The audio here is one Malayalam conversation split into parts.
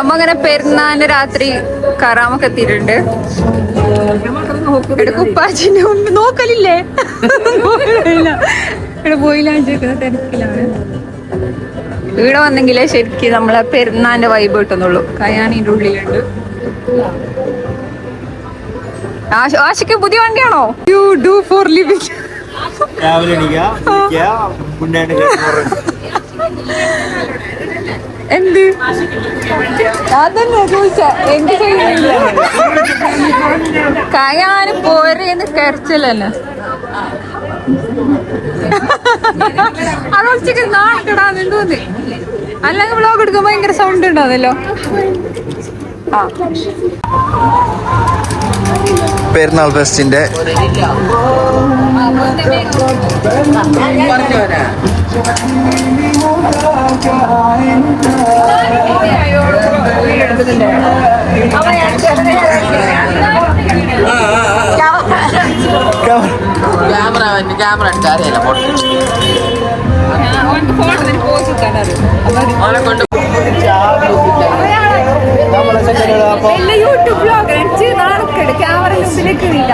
നമ്മ അങ്ങനെ പെരുന്നാളിന്റെ രാത്രി കറാമൊക്കെ എത്തിയിട്ടുണ്ട്. കുപ്പാച്ചിന്റെ മുമ്പ് നോക്കലില്ലേ. ഇവിടെ പോയില്ല തിരക്കിലാണ്. ഇവിടെ വന്നെങ്കിലേ ശരിക്കും നമ്മളെ പെരുന്നാന്റെ വൈബ് കിട്ടുന്നുള്ളൂ. കയാനിന്റെ ഉള്ളിലുണ്ട്. ആശ- ആശയ്ക്ക് പുതിയ വണ്ടിയാണോ? യു ഡു ഫോർ ലിവിംഗ് രാവിലെ എന്ത്? അതന്നെ ചോദിച്ച എന്ത് ചെയ്യുന്നില്ല കയാന് പോരേന്ന് കരച്ചില്ലന്നെ അത് ഉച്ചയ്ക്ക് നാട്ടിടാന്ന് തോന്നി അല്ലെങ്കിൽ വ്ളോഗ് എടുക്കുമ്പോ ഭയങ്കര സൗണ്ട് ഉണ്ടാവുന്നല്ലോ ആ. പെരുന്നാൾ ഫെസ്റ്റിന്റെ ക്യാമറ ക്യാമറ എടുക്കാൻ അറിയില്ല ഓനെ കൊണ്ട് യൂട്യൂബ് ബ്ലോഗർ എനിക്ക് നാണക്കേട് ക്യാമറ മുമ്പിലേക്ക് ഇല്ല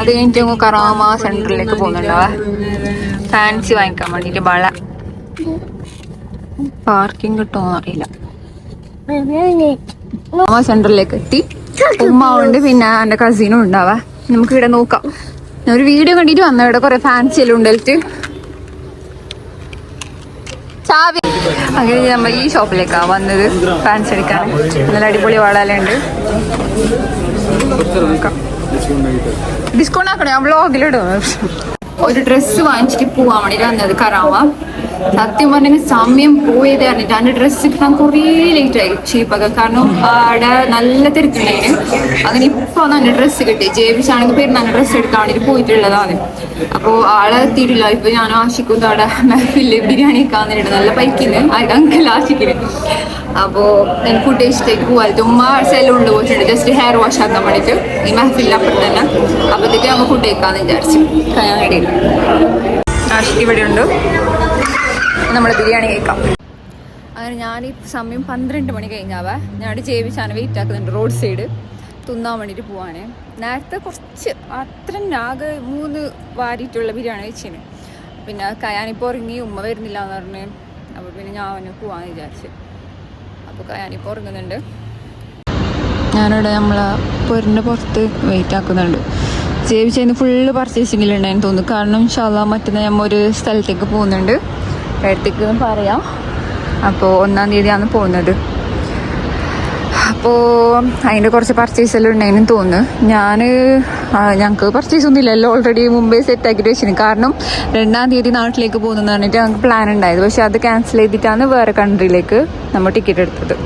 അത് കഴിഞ്ഞിട്ട് നമുക്ക് കറാമ സെന്ററിലേക്ക് പോകുന്നുണ്ടാവേ ഫാൻസി വാങ്ങിക്കാൻ വേണ്ടിട്ട് ബള പാർക്കിംഗ് കിട്ടുമോ അറിയില്ല. കറാമ സെന്ററിലേക്ക് എത്തി. ഉമ്മ ഉണ്ട് പിന്നെ എന്റെ കസിനും ഉണ്ടാവാ നമുക്ക് ഇവിടെ നോക്കാം. ഞാൻ ഒരു വീഡിയോ കണ്ടിട്ട് വന്ന ഇവിടെ കുറെ ഫാൻസി എല്ലാം ഉണ്ടായിട്ട് ചാവി. അങ്ങനെ നമ്മൾ ഈ ഷോപ്പിലേക്കാ വന്നത്. ഫാൻസ് എടുക്കാൻ. നല്ല അടിപൊളി വളലുണ്ട് ഡിസ്കൗണ്ട് ആക്കണേ ഞാൻ വ്ളോഗിലിടും ഒരു ഡ്രസ്സ് വാങ്ങിച്ചിട്ട് പോവാൻ വേണ്ടി വന്നത് സത്യം പറഞ്ഞെങ്കിൽ സമയം പോയതേ അറിഞ്ഞിട്ട് അതിന്റെ ഡ്രസ്സ് കിട്ടാൻ കുറേ ലേറ്റ് ആയി. ചീപ്പൊക്കെ കാരണം അവിടെ നല്ല തിരക്കുണ്ടായിരുന്നു അങ്ങനെ ഇപ്പൊ അതിന്റെ ഡ്രസ്സ് കിട്ടി. ജേബിച്ചാണെങ്കിൽ നല്ല ഡ്രസ്സ് എടുക്കാൻ പോയിട്ടുള്ളതാണ്. അപ്പോൾ ആളെ എത്തിയിട്ടില്ല. ഇപ്പൊ ഞാൻ ആശിക്കുന്നു അവിടെ മെഹഫിൽ ബിരിയാണി ഒക്കെ വന്നിട്ടുണ്ട് നല്ല പൈക്കിന് അങ്കിൾ ആശിക്കിന്. അപ്പോ എനിക്ക് ഫുഡ് ഇഷ്ടമായിട്ട് പോകാതെ ഉമ്മ സെലൂണിൽ പോയിട്ടുണ്ട്. ജസ്റ്റ് ഹെയർ വാഷ് ആക്കാൻ വേണ്ടിട്ട്. ഈ മെഹഫിലിന്റെ അപ്പം തന്നെ. അപ്പോഴത്തേക്ക് നമ്മൾ ഫുഡ് കഴിക്കാമെന്ന് വിചാരിച്ചു. ഇടയിൽ ആശിക്ക് ഇവിടെ ഉണ്ട് നമ്മൾ ബിരിയാണി കഴിക്കാം. അങ്ങനെ ഞാൻ ഈ സമയം പന്ത്രണ്ട് മണി കഴിഞ്ഞാവേ. ഞാൻ ജേവിച്ചാണ് വെയിറ്റ് ആക്കുന്നുണ്ട് റോഡ് സൈഡ് തിന്നാൻ വേണ്ടിയിട്ട് പോവാണ്. നേരത്തെ കുറച്ച് അത്ര ആകെ മൂന്ന് വാരിയിട്ടുള്ള ബിരിയാണി വെച്ചിന് പിന്നെ കയാനിപ്പോൾ ഉറങ്ങി ഉമ്മ വരുന്നില്ല എന്ന് പറഞ്ഞ്. അപ്പോൾ പിന്നെ ഞാൻ അവന് പോവാന്ന് വിചാരിച്ച്. അപ്പോൾ കയാനിപ്പോൾ ഉറങ്ങുന്നുണ്ട്. ഞാനിവിടെ നമ്മളെ പൊരിന്റെ പുറത്ത് വെയിറ്റ് ആക്കുന്നുണ്ട്. ജേവിച്ചതിന് ഫുള്ള് പർച്ചേസിങ്ങിലുണ്ടായിരുന്നു തോന്നുന്നു. കാരണം ഷാല മറ്റന്നാൾ നമ്മൾ ഒരു സ്ഥലത്തേക്ക് പോകുന്നുണ്ട്. അടുത്തേക്ക് പറയാം. അപ്പോൾ ഒന്നാം തീയതിയാണ് പോകുന്നത്. അപ്പോൾ അതിന്റെ കുറച്ച് പർച്ചേസ് എല്ലാം ഉണ്ടായിരുന്നു തോന്നുന്നു. ഞാൻ ഞങ്ങൾക്ക് പർച്ചേസ് ഒന്നും ഇല്ലല്ലോ. ഓൾറെഡി മുമ്പേ സെറ്റ് ആക്കിയിട്ട് വെച്ചിന്. കാരണം രണ്ടാം തീയതി നാട്ടിലേക്ക് പോകുന്നതെന്ന് പറഞ്ഞിട്ട് ഞങ്ങൾക്ക് പ്ലാൻ ഉണ്ടായത്. പക്ഷേ അത് ക്യാൻസൽ ചെയ്തിട്ടാണ് വേറെ കൺട്രിയിലേക്ക് നമ്മൾ ടിക്കറ്റ് എടുത്തത്.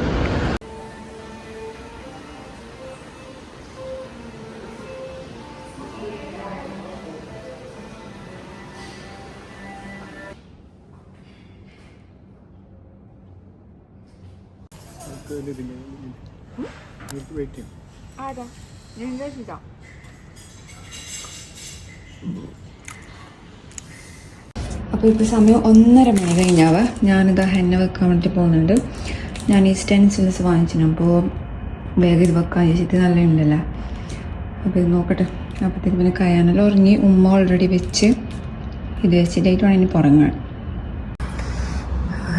അപ്പോൾ ഇപ്പോൾ സമയം ഒന്നര മണി കഴിഞ്ഞാവ്. ഞാനിത് ഹെന്ന വെക്കാൻ വേണ്ടി പോകുന്നുണ്ട്. ഞാൻ ഈ സ്റ്റെൻസിൽസ് വാങ്ങിച്ചിരുന്നു. അപ്പോൾ വേഗം ഇത് വെക്കാൻ ചോദിച്ചിട്ട് നല്ല ഉണ്ടല്ലോ. അപ്പോൾ ഇത് നോക്കട്ടെ. അപ്പോഴത്തേക്ക് പിന്നെ കയാനെല്ലാം ഉറങ്ങി ഉമ്മ ഓൾറെഡി വെച്ച് ഇത് വെച്ചിട്ടായിട്ട് വേണം ഇനി പുറങ്ങാൻ.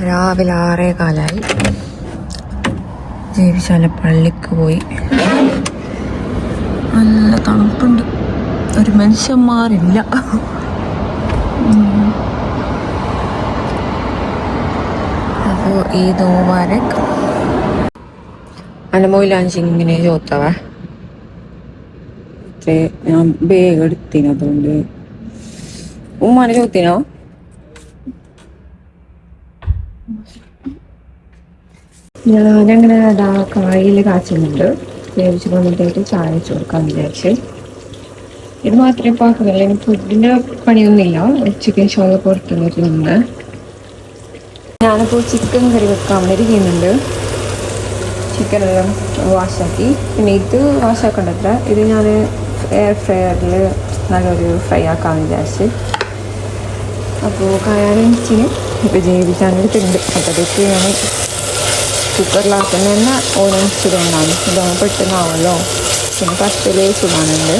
രാവിലെ ആറേ കാലായി ജീവിച്ചാല പള്ളിക്ക് പോയി. നല്ല തണുപ്പുണ്ട്. ഒരു മനുഷ്യന്മാരില്ല. അപ്പോൾ ഈ ദോവാരക് മൊയിലാഞ്ചി ഇങ്ങനെ ചോത്തവ. ഞാൻ ബേഗ് എടുത്തിന് അതുകൊണ്ട്. ഉമ്മാനെ ചോത്തിനോ? ഞാനങ്ങനെ അതാ കായിൽ കാച്ചുന്നുണ്ട് വേവിച്ച് കൊണ്ടിട്ടായിട്ട് ചായ വെച്ച് കൊടുക്കാൻ വിചാരിച്ച്. ഇത് മാത്രമേ ഇപ്പോൾ ആക്കുന്നില്ല ഇനി ഫുഡിന്റെ പണിയൊന്നുമില്ല. ഉച്ചയ്ക്ക് ശോക പുറത്തുനിന്ന് നിന്ന് ഞാനിപ്പോൾ ചിക്കൻ കറി വെക്കാൻ വേണ്ടി ചെയ്യുന്നുണ്ട്. ചിക്കൻ എല്ലാം വാഷാക്കി പിന്നെ ഇത് വാഷാക്കേണ്ടത്ര ഇത് ഞാൻ എയർ ഫ്രയറിൽ നല്ലൊരു ഫ്രൈ ആക്കാൻ വിചാരിച്ച്. അപ്പോൾ കയാനിച്ചിന് ഇപ്പോൾ ജീവിച്ചാണ്ടിട്ടുണ്ട് അപ്പോൾ അപ്പോഴത്തേക്ക് ഞാൻ കുക്കറിലാക്കുന്ന തന്നെ ഓരോന്നിച്ചിട്ടുണ്ടാണ് ഇതാകുമ്പോൾ പെട്ടെന്നാവുമല്ലോ പിന്നെ പത്തിലേ ചുടാനുണ്ട്.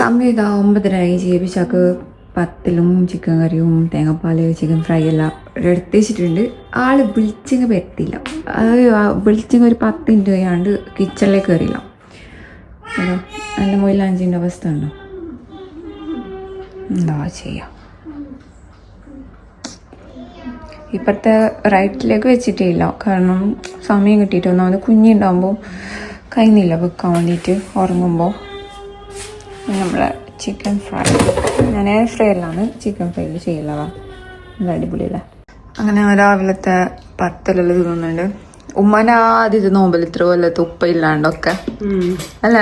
സമയം ഇതാ ഒമ്പതരായി. ജീവിച്ചാക്ക് പത്തിലും ചിക്കൻ കറിയും തേങ്ങാപ്പാൽ ചിക്കൻ ഫ്രൈ എല്ലാം എടുത്ത് വെച്ചിട്ടുണ്ട്. ആൾ വിളിച്ചിങ് വരത്തില്ല. അത് ഒരു പത്ത് മിനിറ്റ് കഴിയാണ്ട് കിച്ചണിലേക്ക് കയറിയില്ല. ഹലോ മുകളിൽ മൊയിലാഞ്ചിന്റെ അവസ്ഥ ഉണ്ടോ എന്താ ചെയ്യാം? ഇപ്പോഴത്തെ റൈറ്റിലേക്ക് വെച്ചിട്ടില്ല. കാരണം സമയം കിട്ടിയിട്ട് ഒന്നാമത് കുഞ്ഞുണ്ടാകുമ്പോൾ കഴിയുന്നില്ല വെക്കാൻ വേണ്ടിയിട്ട് ഉറങ്ങുമ്പോൾ നമ്മളെ ചിക്കൻ ഫ്രൈ ഞാൻ എയർ ഫ്രൈയിലാണ് ചിക്കൻ ഫ്രൈയിൽ ചെയ്യുന്നതാണ് നല്ല അടിപൊളിയല്ലേ? അങ്ങനെ രാവിലത്തെ പത്തലെല്ലാം തിന്നുന്നുണ്ട്. ഉമ്മനാദ്യത്തെ നോമ്പൽ ഇത്ര കൊല്ലത്ത് ഉപ്പ ഇല്ലാണ്ടൊക്കെ. അല്ല?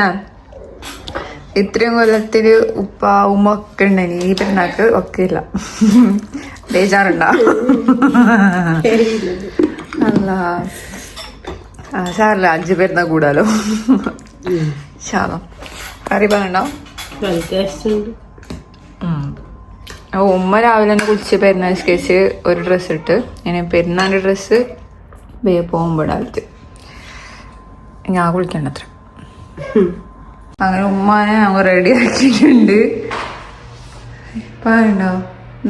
ഇത്രയും കൊല്ലത്തിൽ ഉപ്പ ഉമ്മ ഒക്കെ ഉണ്ടെങ്കിൽ ഈ പെരുന്നാക്ക് ഒക്കെ ഇല്ല ബേജാറുണ്ടോ. അല്ല. സാറില്ല അഞ്ച് പേരുന്നാ കൂടാലോ. ശാലം കറി ആ ഉമ്മ രാവിലെ തന്നെ കുളിച്ച് പെരുന്നാൾ സ്കെച്ച് ഒരു ഡ്രസ്സ് ഇട്ട്. ഇനി പെരുന്നാളിന്റെ ഡ്രസ്സ് വേ പോകുമ്പോഴാലത്ത് ഞാൻ കുളിക്കണ്ട അത്ര. അങ്ങനെ ഉമ്മാനെ ഞങ്ങൾ റെഡി ആക്കിയിട്ടുണ്ട്. ഇപ്പോ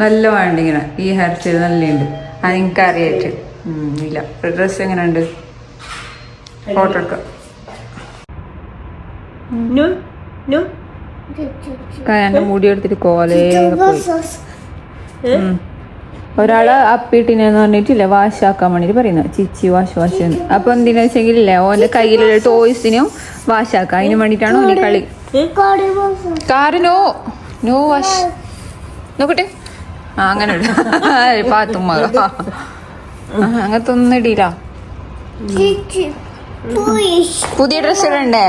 നല്ല വേണ്ട ഇങ്ങനെ. ഈ ഹെയർ സ്റ്റൈൽ നല്ലുണ്ട്. അത് എനിക്ക് അറിയായിട്ട് ഇല്ല. ഡ്രസ്സ് എങ്ങനെ ഉണ്ട് ഫോട്ടോ എടുക്കാം. എന്റെ മുടി എടുത്തിട്ട് കോലേ പോയി. ഉം. ഒരാൾ അപ്പിട്ടിനെന്ന് പറഞ്ഞിട്ടില്ല വാഷാക്കാൻ വേണ്ടിട്ട് പറയുന്നു ചിച്ചി വാഷ് വാഷ് എന്ന്. അപ്പൊ എന്തിനാ വെച്ചെങ്കിലില്ലേ ഓന്റെ കയ്യിലുള്ള ടോയ്സിനും വാഷാക്കാം അതിന് വേണ്ടിട്ടാണ് ഓന്റെ കളി. കാറ് നോ വാഷ് നോക്കട്ടെ. ആ അങ്ങനെ പാത്തുമ്മ. അങ്ങനത്തെ ഒന്നും ഇടിയില്ല പുതിയ ഡ്രസ് ഇടണ്ടേ?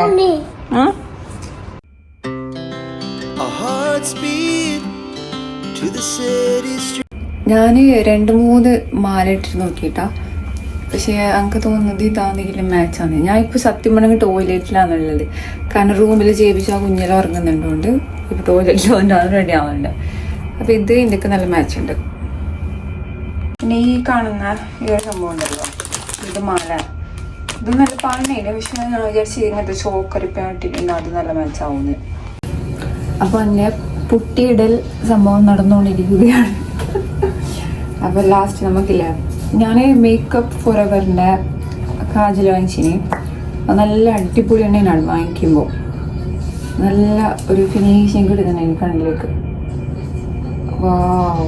to the city streets. ഞാൻ രണ്ട് മൂന്ന് മാല ഇട്ടിട്ട് നോക്കിയിട്ടാ. പക്ഷേ എനിക്ക് തോന്നുന്നത് ഇതാണെങ്കിലും മാച്ചാണ് ഞാൻ ഇപ്പോൾ സത്യം പറഞ്ഞാൽ ടോയ്ലറ്റിലാണുള്ളത് കാരണം റൂമിൽ ജയിപ്പിച്ച് ആ കുഞ്ഞിലെ ഉറങ്ങുന്നുണ്ടോണ്ട് ഇപ്പോൾ ടോയ്ലറ്റിൽ വന്നിട്ടാണ് റെഡി ആവുന്നുണ്ട് അപ്പോൾ ഇത് ഇതിന്റെയൊക്കെ നല്ല മാച്ച് ഉണ്ട്. പിന്നെ ഈ കാണുന്ന ഈ ഒരു സംഭവം ഉണ്ടല്ലോ. ഇത് മാല. ഇത് നല്ല പാടില്ല പക്ഷെ ഞാൻ വിചാരിച്ചു ഇങ്ങനത്തെ ചോക്കരിപ്പം അത് നല്ല മാച്ച് ആവുന്നത് അപ്പോൾ എന്റെ പുട്ടിയിടൽ സംഭവം നടന്നുകൊണ്ടിരിക്കുകയാണ്. അപ്പോൾ ലാസ്റ്റ് നമുക്കില്ല ഞാൻ മേക്കപ്പ് ഫോർ എവറിന്റെ കാജൽ വാങ്ങിച്ചിന് നല്ല അടിപൊളി തന്നെയാണ് വാങ്ങിക്കുമ്പോൾ നല്ല ഒരു ഫിനിഷിങ് കിട്ടുന്നുണ്ട് കണ്ണിലേക്ക്. വാവ്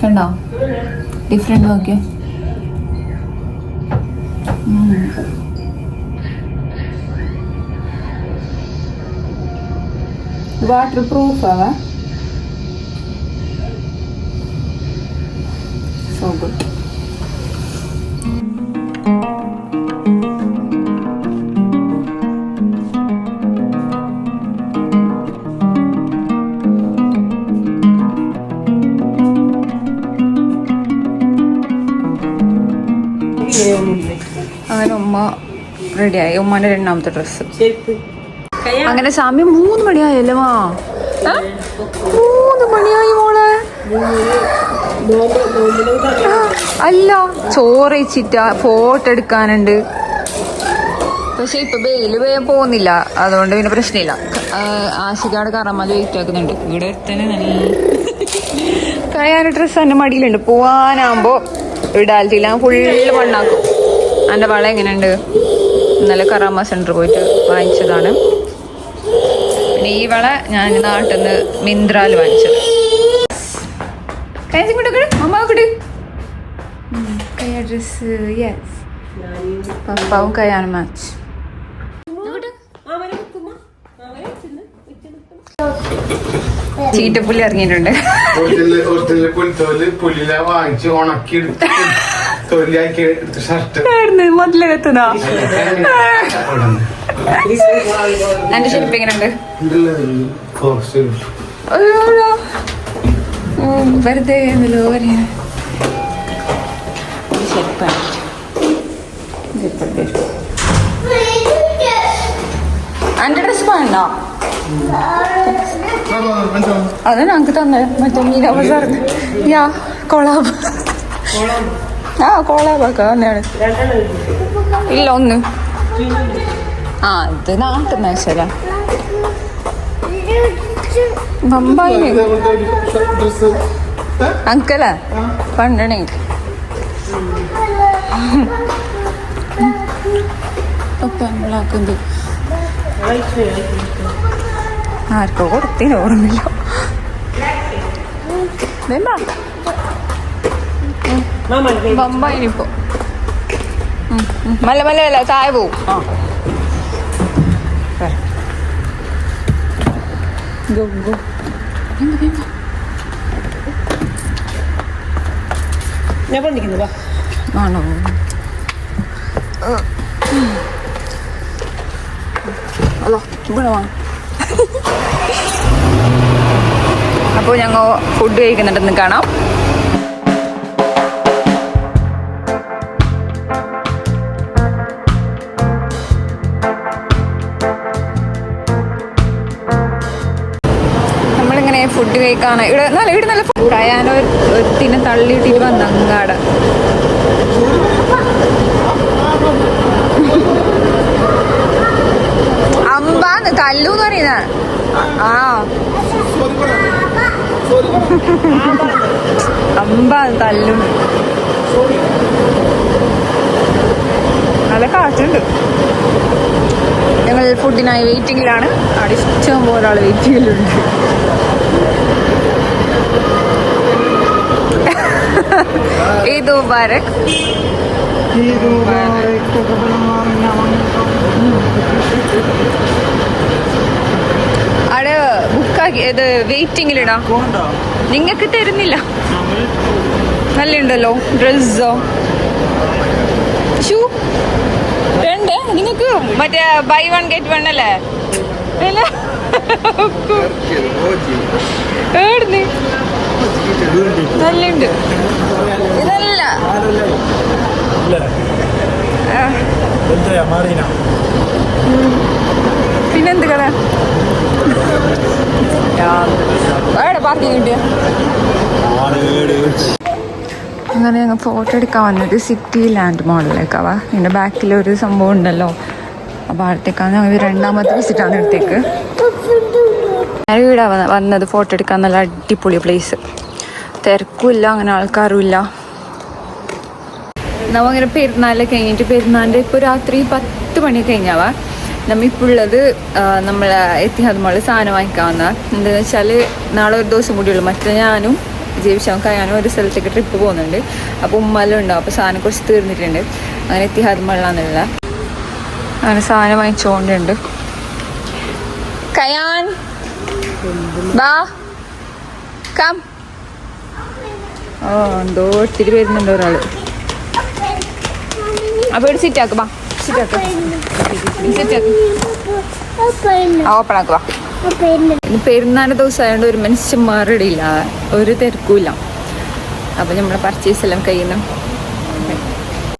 കണ്ടോ? ഡിഫറെന്റ് നോക്കിയോ. വാട്ടർ പ്രൂഫ് ആവാ. സോ ഗുഡ് അങ്ങനെ ഉമ്മ റെഡിയായി ഉമ്മാന്റെ രണ്ടാമത്തെ ഡ്രസ്സ് അങ്ങനെ സമയം മൂന്ന് മണിയായല്ലേ മാ? മൂന്ന് മണിയായി മോളെ. അല്ല ചോറ് വെച്ചിട്ട ഫോട്ടോ എടുക്കാനുണ്ട്. പക്ഷെ ഇപ്പൊ വെയിൽ വേഗം പോകുന്നില്ല. അതുകൊണ്ട് പിന്നെ പ്രശ്നമില്ല. ആശികാട് കറമാൽ വെയിറ്റ് ആക്കുന്നുണ്ട്. ഇവിടെ തന്നെ കഴിയാൻ ഡ്രസ്സ് എന്റെ മടിയിലുണ്ട്. പോവാനാകുമ്പോ ഇടാലത്തില്ല ഫുള്ള് മണ്ണാക്കും. എന്റെ വള എങ്ങനെയുണ്ട്? ഇന്നലെ കറാമ സെന്റർ പോയിട്ട് വാങ്ങിച്ചതാണ്. പിന്നെ ഈ വള ഞാൻ നാട്ടിൽ നിന്ന് മിന്ത്രാൽ വാങ്ങിച്ചത്. കൈ കൊണ്ടു അമ്മ കൊട് കൈ ഡ്രസ് യെസ് പപ്പാവും കയ്യാണ് മാച്ച് ചീറ്റപ്പുള്ളി ഇറങ്ങിയിട്ടുണ്ട്. വാങ്ങിച്ച് ഉണക്കി എടുത്ത് തൊലിയാക്കി എടുത്ത് ഷർട്ട്. മുതലെത്തുന്നോ എന്റെ ശരിപ്പ് എങ്ങനെയുണ്ട് ഫോക്സ് അയ്യോ. ഉം, വെറുതെ എന്നല്ലോ പറയാ ശരിപ്പാണ് എന്റെ ഡ്രസ് വേണ്ടോ അത് ഞങ്ങൾക്ക് തന്നെ മറ്റേ മീന ബസാർ യാ കൊളാബ് ആ കൊളാബൊക്കെ തന്നെയാണ് ഇല്ല ഒന്ന് ആ ഇത് നാട്ടിൽ ശര ബമ്പായി അങ്കല പണ്ടണേ. ഒക്കെ നമ്മളാക്കുന്നത്. ആർക്കോ കൊടുത്തിന് ഓർമ്മയില്ല. ബമ്പായിനിപ്പോ. മല്ല മല്ല അല്ല ചായ പോവും ആ പറ. Go, go. Venga, venga. ആണോ അല്ലോ ഇവിടെ വാ അപ്പോൾ ഞങ്ങൾ ഫുഡ് കഴിക്കുന്നുണ്ടെന്ന് കാണാം കഴിക്കാണ് ഇവിടെ നല്ല ഇവിടെ നല്ല കയാനോ ഒരുത്തിനെ തള്ളിയിട്ടിട്ട് വന്ന അങ്ങാട്. അമ്പാന്ന് തല്ലൂന്ന് പറയുന്ന. ആ. അമ്പാന്ന് തല്ലും. നല്ല കാറ്റുണ്ട്. ഞങ്ങൾ ഫുഡിനായി വെയിറ്റിംഗിലാണ് അവിടെ ഇഷ്ടം പോലെ ആൾ വെയിറ്റിംഗിലുണ്ട് ഈദ് മുബാരക്. അവിടെ ബുക്കാക്കി ഇത് വെയിറ്റിംഗിലിടാ നിങ്ങൾക്ക് തരുന്നില്ല. നല്ല ഉണ്ടല്ലോ ഡ്രസ്സോ? ഷൂ? രണ്ട് നിങ്ങൾക്ക് മറ്റേ ബൈ വൺ ഗെറ്റ് വൺ അല്ലേ? അല്ല? ഏടുന്ന്? നല്ലുണ്ട് ഇതല്ല. പിന്നെന്ത് കഥ? എവിടെ പാർക്കിംഗ് കിട്ടിയ? അങ്ങനെ ഞങ്ങൾ ഫോട്ടോ എടുക്കാൻ വന്നത് സിറ്റി ലാൻഡ് മോളിലേക്കാവാ ഇതിന്റെ ബാക്കിൽ ഒരു സംഭവം ഉണ്ടല്ലോ. അപ്പോൾ അടുത്തേക്കാണ് ഞങ്ങൾ രണ്ടാമത്തെ വിസിറ്റാണ് അടുത്തേക്ക് ഞാൻ ഇവിടെ വന്നത് ഫോട്ടോ എടുക്കാൻ നല്ല അടിപൊളി പ്ലേസ് തിരക്കുമില്ല അങ്ങനെ ആൾക്കാരും ഇല്ല നമ്മങ്ങനെ പെരുന്നാളൊക്കെ കഴിഞ്ഞിട്ട് പെരുന്നാളിന്റെ ഇപ്പോൾ രാത്രി പത്ത് മണി കഴിഞ്ഞാവാ. നമ്മളിപ്പോൾ ഉള്ളത് നമ്മൾ എത്തിഹാദ് മോളിൽ സാധനം വാങ്ങിക്കാവുന്ന എന്താണെന്ന് വെച്ചാൽ നാളെ ഒരു ദിവസം കൂടിയുള്ളൂ. മറ്റേ ഞാനും ജീവിച്ചാൽ ഞാനും ഒരു സ്ഥലത്തേക്ക് ട്രിപ്പ് പോകുന്നുണ്ട്. അപ്പോൾ ഉമ്മാലും ഉണ്ടാവും അപ്പോൾ സാധനം കുറച്ച് തീർന്നിട്ടുണ്ട്. അങ്ങനെ എത്തിഹാദ് മോളിലാണെന്നുള്ള അങ്ങനെ സാധനം വാങ്ങിച്ചുകൊണ്ടുണ്ട് കയാൻ ബാ കം. ഓ എന്തോ ഒത്തിരി വരുന്നുണ്ട് ഒരാൾ. അപ്പൊ ഇവിടെ സിറ്റ് ആക്ക് വാ. സിറ്റ് ആക്ക്. സിറ്റ് ആക്ക്. ആ ഓപ്പൺ ആക്ക് വാ. ഇന്ന് പെരുന്നാൾ ദിവസം ആയതുകൊണ്ട് ഒരു മനുഷ്യന്മാരുടെ ഇല്ല ഒരു തിരക്കുമില്ല. അപ്പൊ നമ്മളെ പർച്ചേസ് എല്ലാം കഴിയുന്നു